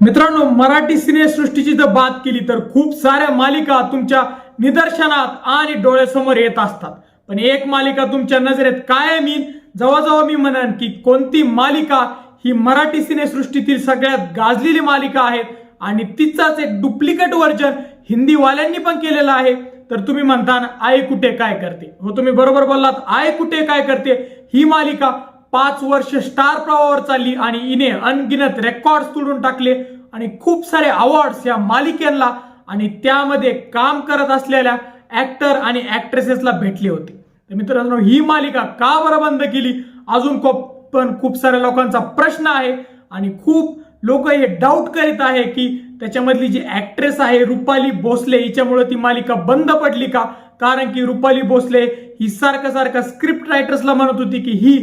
मित्रांनो मराठी सिनेसृष्टीची जर बात केली तर खूप साऱ्या मालिका तुमच्या निदर्शनात आणि डोळ्यासमोर येत असतात. पण एक मालिका तुमच्या नजरेत कायम येईल. जवळजवळ मी म्हणेन की कोणती मालिका ही मराठी सिनेसृष्टीतील सगळ्यात गाजलेली मालिका आहे आणि तिचाच एक डुप्लिकेट व्हर्जन हिंदीवाल्यांनी पण केलेलं आहे. तर तुम्ही म्हणता आई कुठे काय करते? हो तुम्ही बरोबर बोललात आई कुठे काय करते? ही मालिका पाच वर्ष स्टार प्रवाहावर चालली आणि इने अनगिनत रेकॉर्ड तोडून टाकले आणि खूप सारे अवॉर्ड्स या मालिकेला आणि त्यामध्ये काम करत असलेल्या ऍक्टर आणि ऍक्ट्रेसेसला भेटले होते. तर मित्रांनो ही मालिका का बरं बंद केली? अजून खूप पण खूप साऱ्या लोकांचा प्रश्न आहे आणि खूप लोक हे डाऊट करीत आहे की त्याच्यामधली जी ऍक्ट्रेस आहे रुपाली भोसले हिच्यामुळे ती मालिका बंद पडली का? कारण की रुपाली भोसले ही सारखं सारखं स्क्रिप्ट रायटर्सला म्हणत होती की ही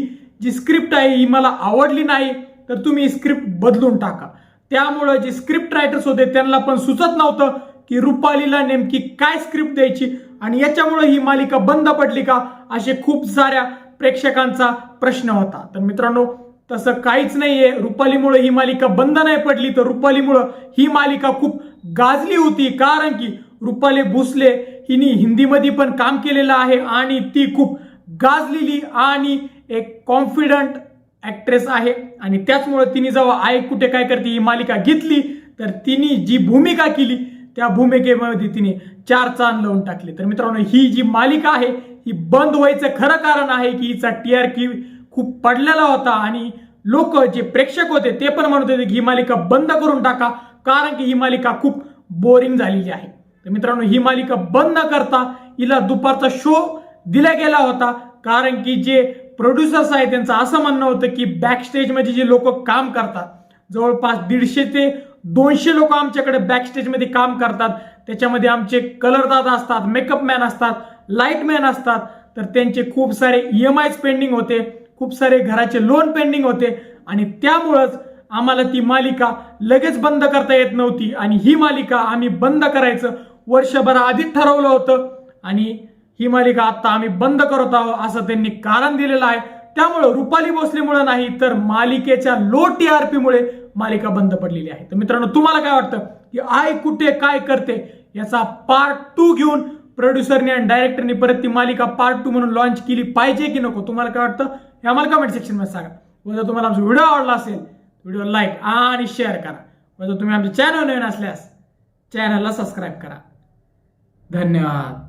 जी स्क्रिप्ट आहे ही मला आवडली नाही तर तुम्ही स्क्रिप्ट बदलून टाका. त्यामुळं जे स्क्रिप्ट रायटर्स होते त्यांना पण सुचत नव्हतं की रुपालीला नेमकी काय स्क्रिप्ट द्यायची आणि याच्यामुळे ही मालिका बंद पडली का असे खूप साऱ्या प्रेक्षकांचा प्रश्न होता. तर मित्रांनो तसं काहीच नाहीये. रुपालीमुळे ही मालिका बंद नाही पडली तर रुपालीमुळं ही मालिका खूप गाजली होती कारण की रुपाली भोसले हिने हिंदीमध्ये पण काम केलेलं आहे आणि ती खूप गाजलेली आणि एक कॉन्फिडंट ऍक्ट्रेस आहे. आणि त्याचमुळे तिने जेव्हा आय कुठे काय करते ही मालिका घेतली तर तिने जी भूमिका केली त्या भूमिकेमध्ये तिने चार चांद लावून टाकले. तर मित्रांनो ही जी मालिका आहे ही बंद व्हायचं खरं कारण आहे की हिचा टी आर की खूप पडलेला होता आणि लोक जे प्रेक्षक होते ते पण म्हणत होते की ही मालिका बंद करून टाका कारण की ही मालिका खूप बोरिंग झालेली आहे. तर मित्रांनो ही मालिका बंद न करता हिला दुपारचा शो दिला गेला होता. कारण की जे प्रोड्युसर्स आहे त्यांचं असं म्हणणं होतं की बॅक स्टेजमध्ये जे लोक काम करतात जवळपास दीडशे ते दोनशे लोक आमच्याकडे बॅकस्टेजमध्ये काम करतात. त्याच्यामध्ये आमचे कलर दादा असतात मेकअप मॅन असतात लाइट मॅन असतात. तर त्यांचे खूप सारे ई एम आयज पेंडिंग होते खूप सारे घराचे लोन पेंडिंग होते. आणि त्यामुळंच आम्हाला ती मालिका लगेच बंद करता येत नव्हती. आणि ही मालिका आम्ही बंद करायचं वर्षभर आधीच ठरवलं होतं. आणि ही मालिका आता आम्ही बंद करत आहोत असं त्यांनी कारण दिलेलं आहे. त्यामुळं रुपाली भोसलेमुळे नाही तर मालिकेच्या लो टी मुळे मालिका बंद पडलेली आहे. तर मित्रांनो तुम्हाला काय वाटतं? की आय कुठे काय करते? याचा पार्ट टू घेऊन प्रोड्युसरने आणि डायरेक्टरने परत ती मालिका पार्ट टू म्हणून लॉन्च केली पाहिजे की नको? तुम्हाला काय वाटतं? हे आम्हाला कमेंट सेक्शनमध्ये सांगा. व जर तुम्हाला आमचा व्हिडिओ आवडला असेल व्हिडिओ लाईक आणि शेअर करा. व जर तुम्ही आमचे चॅनल नवीन असल्यास चॅनलला सबस्क्राईब करा. धन्यवाद.